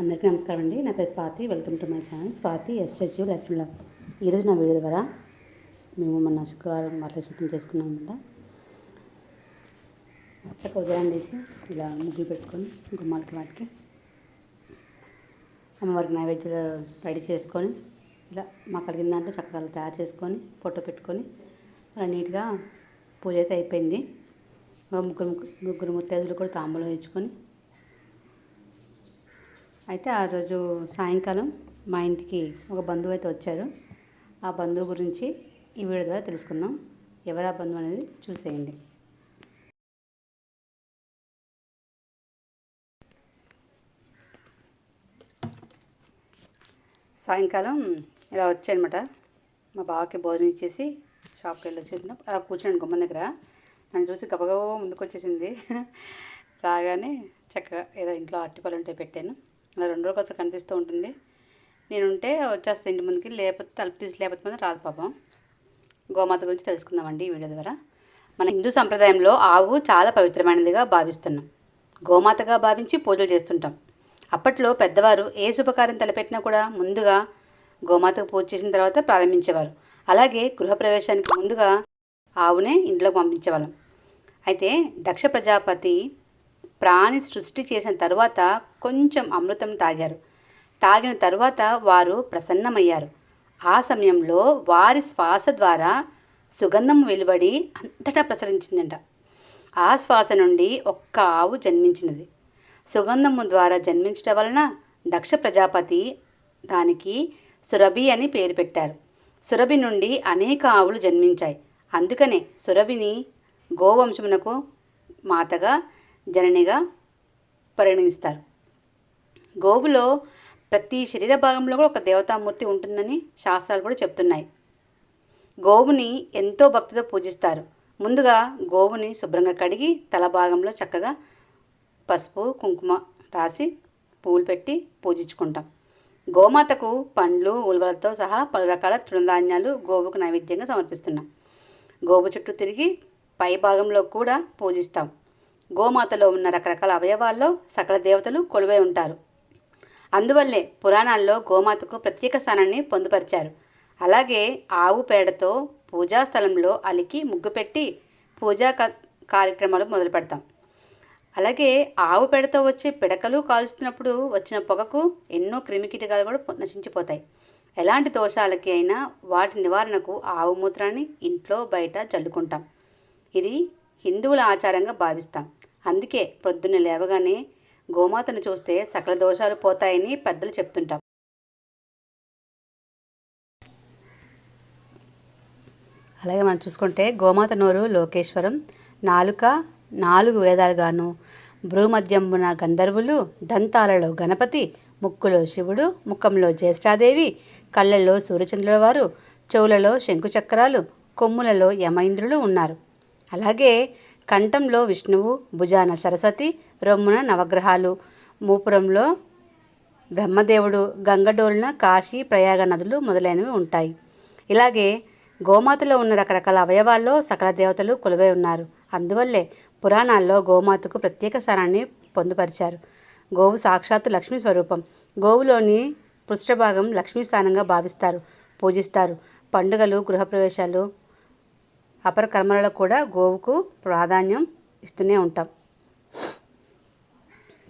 అందరికీ నమస్కారం అండి. నా పేరు Swathi. Welcome to my channel. Swathi SHU life love ఈరోజు నా వీడియో ద్వారా మేము మొన్న శుక్రవారం వాటిలో శుద్ధం చేసుకున్నాం అనమాట చక్క ఉదయం తీసి ఇలా ముగ్గులు పెట్టుకొని గుమ్మాలకి వాటికి అమ్మవారికి నైవేద్యాలు రెడీ చేసుకొని ఇలా మా కలిగిన దాంట్లో చక్కగా తయారు చేసుకొని ఫోటో పెట్టుకొని అలా నీట్గా పూజ అయితే అయిపోయింది. ముగ్గురు ముగ్గురు ముత్తైదులు కూడా తాంబూలం ఇచ్చుకొని అయితే ఆ రోజు సాయంకాలం మా ఇంటికి ఒక బంధువు అయితే వచ్చారు. ఆ బంధువు గురించి ఈ వీడియో ద్వారా తెలుసుకుందాం. ఎవరు ఆ బంధువు అనేది చూసేయండి. సాయంకాలం ఇలా వచ్చాయనమాట మా బావకి భోజనం ఇచ్చేసి షాప్కి వెళ్ళి వచ్చేసిన అలా కూర్చున్నాను గుమ్మం దగ్గర. నన్ను చూసి గబగబా ముందుకు వచ్చేసింది రాగానే చక్కగా ఏదో ఇంట్లో అరటిపళ్ళు ఉంటే పెట్టాను. అలా రెండు రోజులు ఒకసారి కనిపిస్తూ ఉంటుంది. నేనుంటే వచ్చేస్తే ఇంటి ముందుకి లేకపోతే తలుపు తీసి లేకపోతే మాత్రం రాదు పాపం. గోమాత గురించి తెలుసుకుందామండి ఈ వీడియో ద్వారా. మన హిందూ సంప్రదాయంలో ఆవు చాలా పవిత్రమైనదిగా భావిస్తున్నాం. గోమాతగా భావించి పూజలు చేస్తుంటాం. అప్పట్లో పెద్దవారు ఏ శుభకార్యం తలపెట్టినా కూడా ముందుగా గోమాతకు పూజ చేసిన తర్వాత ప్రారంభించేవారు. అలాగే గృహప్రవేశానికి ముందుగా ఆవునే ఇంట్లోకి పంపించేవాళ్ళం. అయితే దక్ష ప్రజాపతి ప్రాణి సృష్టి చేసిన తరువాత కొంచెం అమృతం తాగారు. తాగిన తరువాత వారు ప్రసన్నమయ్యారు. ఆ సమయంలో వారి శ్వాస ద్వారా సుగంధం వెలువడి అంతటా ప్రసరించిందంట. ఆ శ్వాస నుండి ఒక్క ఆవు జన్మించినది. సుగంధము ద్వారా జన్మించడం వలన దక్ష ప్రజాపతి దానికి సురభి అని పేరు పెట్టారు. సురభి నుండి అనేక ఆవులు జన్మించాయి. అందుకనే సురభిని గోవంశమునకు మాతగా జననిగా పరిగణిస్తారు. గోవులో ప్రతి శరీర భాగంలో కూడా ఒక దేవతామూర్తి ఉంటుందని శాస్త్రాలు కూడా చెప్తున్నాయి. గోవుని ఎంతో భక్తితో పూజిస్తారు. ముందుగా గోవుని శుభ్రంగా కడిగి తల భాగంలో చక్కగా పసుపు కుంకుమ రాసి పువ్వులు పెట్టి పూజించుకుంటాం. గోమాతకు పండ్లు ఉలవలతో సహా పలు రకాల తృణధాన్యాలు గోవుకు నైవేద్యంగా సమర్పిస్తున్నాం. గోవు చుట్టూ తిరిగి పై భాగంలో కూడా పూజిస్తాం. గోమాతలో ఉన్న రకరకాల అవయవాల్లో సకల దేవతలు కొలువై ఉంటారు. అందువల్లే పురాణాల్లో గోమాతకు ప్రత్యేక స్థానాన్ని పొందుపరిచారు. అలాగే ఆవు పేడతో పూజా స్థలంలో అలికి ముగ్గు పెట్టి పూజా క- కార్యక్రమాలు మొదలు పెడతాం అలాగే ఆవు పేడతో వచ్చే పిడకలు కాలుస్తున్నప్పుడు వచ్చిన పొగకు ఎన్నో క్రిమికీటకాలు కూడా నశించిపోతాయి. ఎలాంటి దోషాలకి అయినా వాటి నివారణకు ఆవు మూత్రాన్ని ఇంట్లో బయట చల్లుకుంటాం. ఇది హిందువుల ఆచారంగా భావిస్తాం. అందుకే పొద్దున్న లేవగానే గోమాతను చూస్తే సకల దోషాలు పోతాయని పెద్దలు చెప్తుంటాం. అలాగే మనం చూసుకుంటే గోమాత నోరు లోకేశ్వరం నాలుక నాలుగు వేదాలుగాను భ్రూమధ్యంబున గంధర్వులు దంతాలలో గణపతి ముక్కులో శివుడు ముఖంలో జ్యేష్ఠాదేవి కళ్ళల్లో సూర్యచంద్రుల వారు చెవులలో శంకుచక్రాలు కొమ్ములలో యమైంద్రులు ఉన్నారు. అలాగే కంఠంలో విష్ణువు భుజాన సరస్వతి రొమ్మున నవగ్రహాలు. మూపురంలో బ్రహ్మదేవుడు గంగడోలున కాశీ ప్రయాగ నదులు మొదలైనవి ఉంటాయి. ఇలాగే గోమాతలో ఉన్న రకరకాల అవయవాల్లో సకల దేవతలు కొలువై ఉన్నారు. అందువల్లే పురాణాల్లో గోమాతకు ప్రత్యేక స్థానాన్ని పొందుపరిచారు. గోవు సాక్షాత్తు లక్ష్మీ స్వరూపం. గోవులోని పృష్ఠభాగం లక్ష్మీ స్థానంగా భావిస్తారు పూజిస్తారు. పండుగలు గృహప్రవేశాలు అపర కర్మలలో కూడా గోవుకు ప్రాధాన్యం ఇస్తూనే ఉంటాం.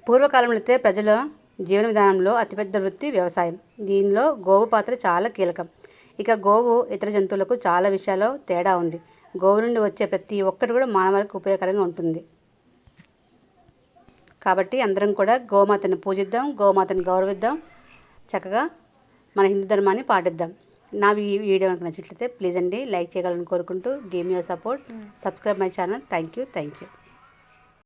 పూర్వకాలంలో అయితే ప్రజల జీవన విధానంలో అతిపెద్ద వృత్తి వ్యవసాయం. దీనిలో గోవు పాత్ర చాలా కీలకం. ఇక గోవు ఇతర జంతువులకు చాలా విషయాల్లో తేడా ఉంది. గోవు నుండి వచ్చే ప్రతి ఒక్కటి కూడా మానవాళికి ఉపయోగకరంగా ఉంటుంది. కాబట్టి అందరం కూడా గోమాతను పూజిద్దాం గోమాతను గౌరవిద్దాం. చక్కగా మన హిందూ ధర్మాన్ని పాటిద్దాం. నా ఈ వీడియో కనుక నచ్చినట్లయితే ప్లీజ్ అండి లైక్ చేయగలని కోరుకుంటూ give me your support subscribe my channel. Thank you thank you.